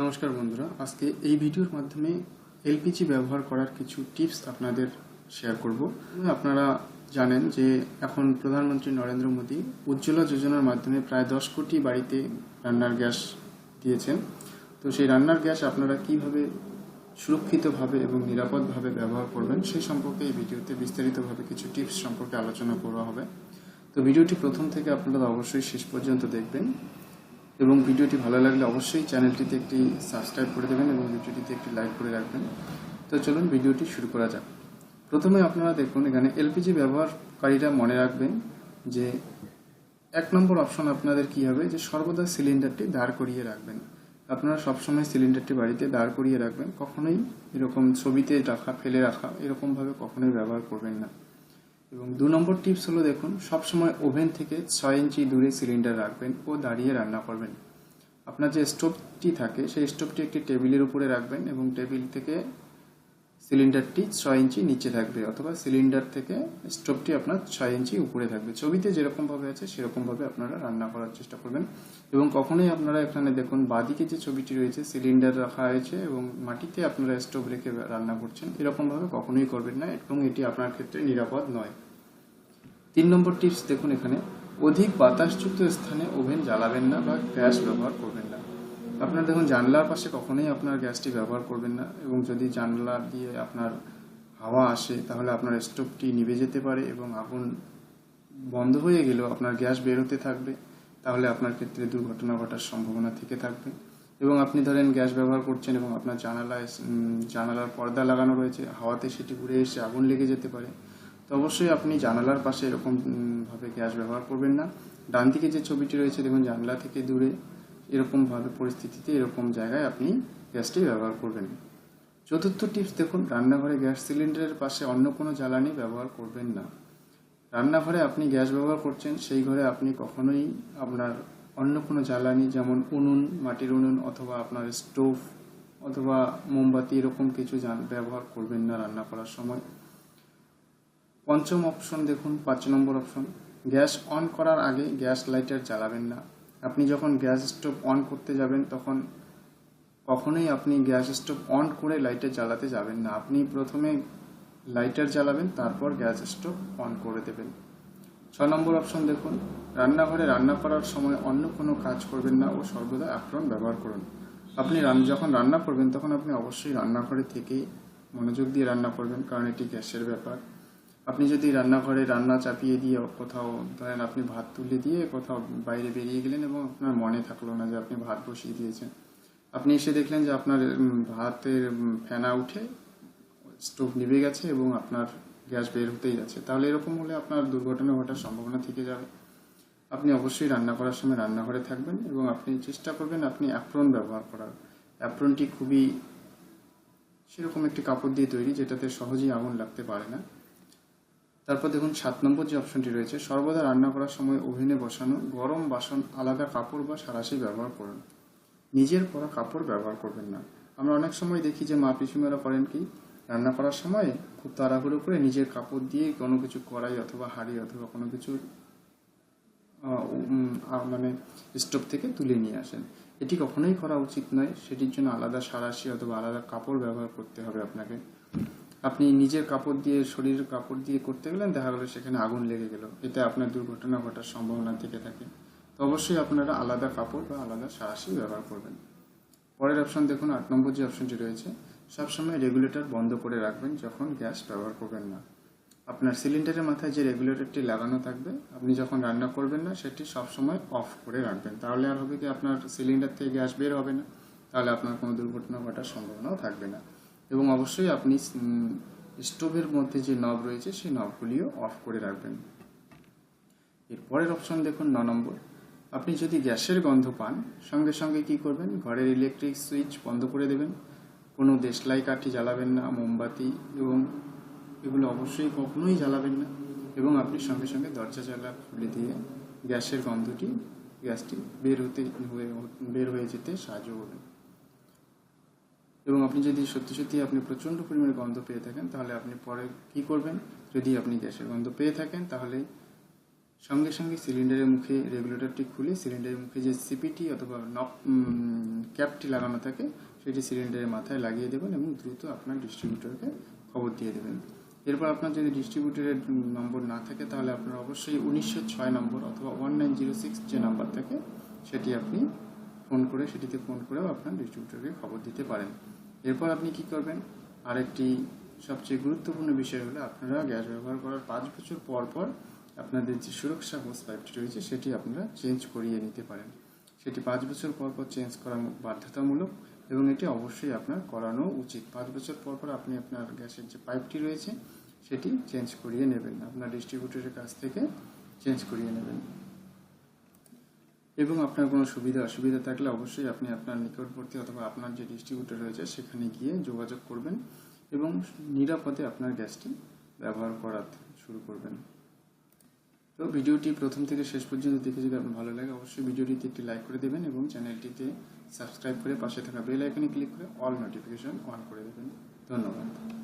নমস্কার বন্ধুরা। আজকে এই ভিডিওর মাধ্যমে এলপিজি ব্যবহার করার কিছু টিপস আপনাদের শেয়ার করব। আপনারা জানেন যে এখন প্রধানমন্ত্রী নরেন্দ্র মোদী উজ্জ্বলা যোজনার মাধ্যমে প্রায় দশ কোটি বাড়িতে রান্নার গ্যাস দিয়েছেন। তো সেই রান্নার গ্যাস আপনারা কীভাবে সুরক্ষিতভাবে এবং নিরাপদভাবে ব্যবহার করবেন সেই সম্পর্কে এই ভিডিওতে বিস্তারিতভাবে কিছু টিপস সম্পর্কে আলোচনা করা হবে। তো ভিডিওটি প্রথম থেকে আপনারা অবশ্যই শেষ পর্যন্ত দেখবেন। এবং ভিডিওটি ভালো লাগলে অবশ্যই চ্যানেলটিতে একটি সাবস্ক্রাইব করে দেবেন এবং ভিডিওটিতে একটি লাইক করে রাখবেন। তো চলুন ভিডিওটি শুরু করা যাক। প্রথমে আপনারা দেখুন, এখানে এলপিজি ব্যবহারকারীরা মনে রাখবেন যে এক নম্বর অপশন আপনাদের কি হবে? যে সর্বদা সিলিন্ডারটি দাঁড় করিয়ে রাখবেন। আপনারা সবসময় সিলিন্ডারটি বাড়িতে দাঁড় করিয়ে রাখবেন। কখনোই এরকম ছবিতে রাখা, ফেলে রাখা এরকমভাবে কখনোই ব্যবহার করবেন না। এবং দু নম্বর টিপস হলো দেখুন, সবসময় ওভেন থেকে ছয় ইঞ্চি দূরে সিলিন্ডার রাখবেন ও দাঁড়িয়ে রান্না করবেন। আপনার যে স্টোভটি থাকে, সেই স্টোভটি একটি টেবিলের উপরে রাখবেন এবং টেবিল থেকে সিলিন্ডারটি ছয় ইঞ্চি নিচে থাকবে অথবা সিলিন্ডার থেকে স্টোভটি আপনার ছয় ইঞ্চি উপরে থাকবে। ছবিতে যেরকমভাবে আছে সেরকমভাবে আপনারা রান্না করার চেষ্টা করবেন। এবং কখনোই আপনারা এখানে দেখুন, বাদিকে যে ছবিটি রয়েছে সিলিন্ডার রাখা হয়েছে এবং মাটিতে আপনারা স্টোভ রেখে রান্না করছেন, এরকমভাবে কখনোই করবেন না এবং এটি আপনার ক্ষেত্রে নিরাপদ নয়। তিন নম্বর টিপস দেখুন এখানে, অধিক বাতাসযুক্ত স্থানে ওভেন জ্বালাবেন না বা গ্যাস ব্যবহার করবেন না। আপনার দেখুন, জানলার পাশে কখনোই আপনার গ্যাসটি ব্যবহার করবেন না এবং যদি জানলা দিয়ে আপনার হাওয়া আসে, তাহলে আপনার স্টোভটি নিভে যেতে পারে এবং আগুন বন্ধ হয়ে গেলেও আপনার গ্যাস বের হতে থাকবে, তাহলে আপনার ক্ষেত্রে দুর্ঘটনা ঘটার সম্ভাবনা থেকে থাকবে। এবং আপনি ধরেন, গ্যাস ব্যবহার করছেন এবং আপনার জানালায় জানালার পর্দা লাগানো রয়েছে, হাওয়াতে সেটি ঘুরে এসে আগুন লেগে যেতে পারে, তো অবশ্যই আপনি জানালার পাশে এরকমভাবে গ্যাস ব্যবহার করবেন না। ডান দিকে যে ছবিটি রয়েছে, দেখুন, জানলা থেকে দূরে এরকম ভাবে পরিস্থিতিতে, এরকম জায়গায় আপনি গ্যাসটি ব্যবহার করবেন। চতুর্থ টিপস দেখুন, রান্নাঘরে গ্যাস সিলিন্ডারের পাশে অন্য কোনো জ্বালানি ব্যবহার করবেন না। রান্নাঘরে আপনি গ্যাস ব্যবহার করছেন, সেই ঘরে আপনি কখনোই আপনার অন্য কোনো জ্বালানি, যেমন উনুন, মাটির উনুন অথবা আপনার স্টোভ অথবা মোমবাতি, এরকম কিছু ব্যবহার করবেন না রান্না করার সময়। পঞ্চম অপশন দেখুন, পাঁচ নম্বর অপশন গ্যাস অন করার আগে গ্যাস লাইটার জ্বালাবেন না। আপনি যখন গ্যাস স্টোভ অন করতে যাবেন, তখন কখনোই আপনি গ্যাস স্টোভ অন করে লাইটার জ্বালাতে যাবেন না। আপনি প্রথমে লাইটার জ্বালাবেন, তারপর গ্যাস স্টোভ অন করে দেবেন। ছ নম্বর অপশন দেখুন। রান্নাঘরে রান্না করার সময় অন্য কোনো কাজ করবেন না ও সর্বদা অ্যাপ্রন ব্যবহার করুন। আপনি যখন রান্না করবেন, তখন আপনি অবশ্যই রান্নাঘরে থেকেই মনোযোগ দিয়ে রান্না করবেন, কারণ এটি গ্যাসের ব্যাপার। আপনি যদি রান্নাঘরে রান্না চাপিয়ে দিয়ে কোথাও, ধরেন আপনি ভাত তুলে দিয়ে কোথাও বাইরে বেরিয়ে গেলেন এবং আপনার মনে থাকল না যে আপনি ভাত বসিয়ে দিয়েছেন। আপনি এসে দেখলেন যে আপনার ভাতের ফেনা উঠে স্টোভ নিভে গেছে এবং আপনার গ্যাস বের হতেই যাচ্ছে। তাহলে এরকম হলে আপনার দুর্ঘটনা ঘটার সম্ভাবনা থেকে যাবে। আপনি অবশ্যই রান্না করার সময় রান্নাঘরে থাকবেন এবং আপনি চেষ্টা করবেন আপনি অ্যাপ্রন ব্যবহার করার। অ্যাপ্রনটি খুবই সেরকম একটি কাপড় দিয়ে তৈরি যেটাতে সহজেই আগুন লাগতে পারে না। তারপর দেখুন সাত নম্বর যে অপশনটি রয়েছে, সর্বদা রান্না করার সময় ওভেনে বসানো, গরম বাসন, আলাদা কাপড় বা সারাশি ব্যবহার করুন। নিজের পরা কাপড় ব্যবহার করবেন না। আমরা অনেক সময় দেখি যে মা পিসিমারা করেন কি, রান্না করার সময় খুব তাড়াহুড়ো করে নিজের কাপড় দিয়ে কোনো কিছু কড়াই অথবা হাঁড়ি অথবা কোনো কিছু মানে স্টোভ থেকে তুলে নিয়ে আসেন। এটি কখনোই করা উচিত নয়। সেটির জন্য আলাদা সারাশি অথবা আলাদা কাপড় ব্যবহার করতে হবে আপনাকে। আপনি নিজের কাপড় দিয়ে, শরীরের কাপড় দিয়ে করতে গেলেন, দেখা গেলো সেখানে আগুন লেগে গেল। এতে আপনার দুর্ঘটনা ঘটার সম্ভাবনা থেকে থাকে। তো অবশ্যই আপনারা আলাদা কাপড় বা আলাদা সারাশি ব্যবহার করবেন। পরের অপশন দেখুন, আট নম্বর যে অপশনটি রয়েছে, সবসময় রেগুলেটর বন্ধ করে রাখবেন যখন গ্যাস ব্যবহার করবেন না। আপনার সিলিন্ডারের মাথায় যে রেগুলেটরটি লাগানো থাকবে, আপনি যখন রান্না করবেন না, সেটি সবসময় অফ করে রাখবেন। তাহলে আর হবে কি, আপনার সিলিন্ডার থেকে গ্যাস বের হবে না। তাহলে আপনার কোনো দুর্ঘটনা ঘটার সম্ভাবনাও থাকবে না। এবং অবশ্যই আপনি স্টোভের মধ্যে যে নব রয়েছে, সেই নবগুলিও অফ করে রাখবেন। এরপরের অপশন দেখুন ন নম্বর। আপনি যদি গ্যাসের গন্ধ পান, সঙ্গে সঙ্গে কি করবেন? ঘরের ইলেকট্রিক সুইচ বন্ধ করে দেবেন। কোনো দেশলাই কাঠি জ্বালাবেন না, মোমবাতি এবং এগুলো অবশ্যই কখনোই জ্বালাবেন না। এবং আপনি সঙ্গে সঙ্গে দরজা জ্বালা খুলে দিয়ে গ্যাসের গন্ধটি, গ্যাসটি বের হতে বের হয়ে যেতে সাহায্য করবেন। আপনি যদি সত্যি সত্যি আপনি প্রচণ্ড পরিমাণে গন্ধ পেয়ে থাকেন তাহলে আপনি পরে কি করবেন? যদি আপনি গ্যাসের গন্ধ পেয়ে থাকেন তাহলে সঙ্গে সঙ্গে সিলিন্ডারের মুখে রেগুলেটরটি খুলে সিলিন্ডারের মুখে যে সিপিটি অথবা উম, ক্যাপটি লাগানো থাকে সেটি সিলিন্ডারের মাথায় লাগিয়ে দেবেন এবং দ্রুত আপনার ডিস্ট্রিবিউটরকে খবর দিয়ে দেবেন। এরপর আপনার যদি ডিস্ট্রিবিউটরের নম্বর না থাকে তাহলে আপনার অবশ্যই উনিশশো ছয় নম্বর অথবা ওয়ান নাইন জিরো সিক্স যে নাম্বার থাকে সেটি আপনি ফোন করে সেটিতে ফোন করেও আপনার ডিস্ট্রিবিউটরকে খবর দিতে পারেন। এরপর আপনি কি করবেন? আরেকটি সবচেয়ে গুরুত্বপূর্ণ বিষয় হলো আপনারা গ্যাস ব্যবহার করার পাঁচ বছর পর পর আপনাদের যে সুরক্ষা হোস পাইপটি রয়েছে, সেটি আপনারা চেঞ্জ করিয়ে নিতে পারেন। সেটি পাঁচ বছর পর পর চেঞ্জ করা বাধ্যতামূলক এবং এটি অবশ্যই আপনার করানো উচিত। পাঁচ বছর পর পর আপনি আপনার গ্যাসের যে পাইপটি রয়েছে, সেটি চেঞ্জ করিয়ে নেবেন। আপনার ডিস্ট্রিবিউটরের কাছ থেকে চেঞ্জ করিয়ে নেবেন। এবং আপনার কোনো সুবিধা, অসুবিধা থাকলে অবশ্যই আপনি আপনার নিকটবর্তী অথবা আপনার যে ডিস্ট্রিবিউটর রয়েছে সেখানে গিয়ে যোগাযোগ করবেন এবং নিরাপদে আপনার গ্যাসটি ব্যবহার করা শুরু করবেন। তো ভিডিওটি প্রথম থেকে শেষ পর্যন্ত দেখে যদি আপনার ভালো লাগে, অবশ্যই ভিডিওটিতে একটি লাইক করে দেবেন এবং চ্যানেলটিতে সাবস্ক্রাইব করে পাশে থাকা বেল আইকনে ক্লিক করে অল নোটিফিকেশন অন করে দেবেন। ধন্যবাদ।